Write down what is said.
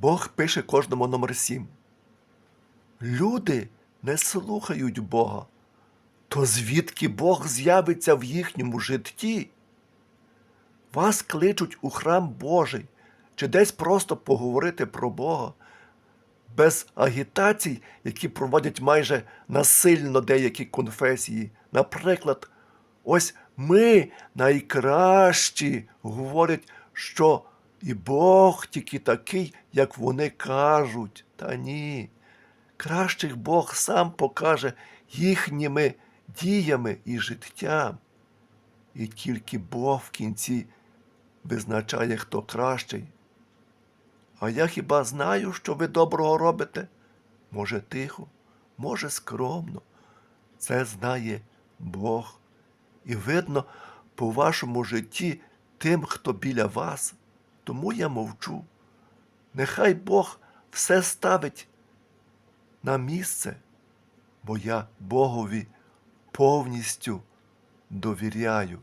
Бог пише кожному номер сім. Люди не слухають Бога. То звідки Бог з'явиться в їхньому житті? Вас кличуть у храм Божий чи десь просто поговорити про Бога, без агітацій, які проводять майже насильно деякі конфесії. Наприклад, ось ми найкращі говорять, що і Бог тільки такий, як вони кажуть. Та ні. Кращих Бог сам покаже їхніми діями і життям. І тільки Бог в кінці визначає, хто кращий. А я хіба знаю, що ви доброго робите? Може, тихо, може, скромно. Це знає Бог. І видно по вашому житті тим, хто біля вас. Тому я мовчу. Нехай Бог все ставить на місце, бо я Богові повністю довіряю.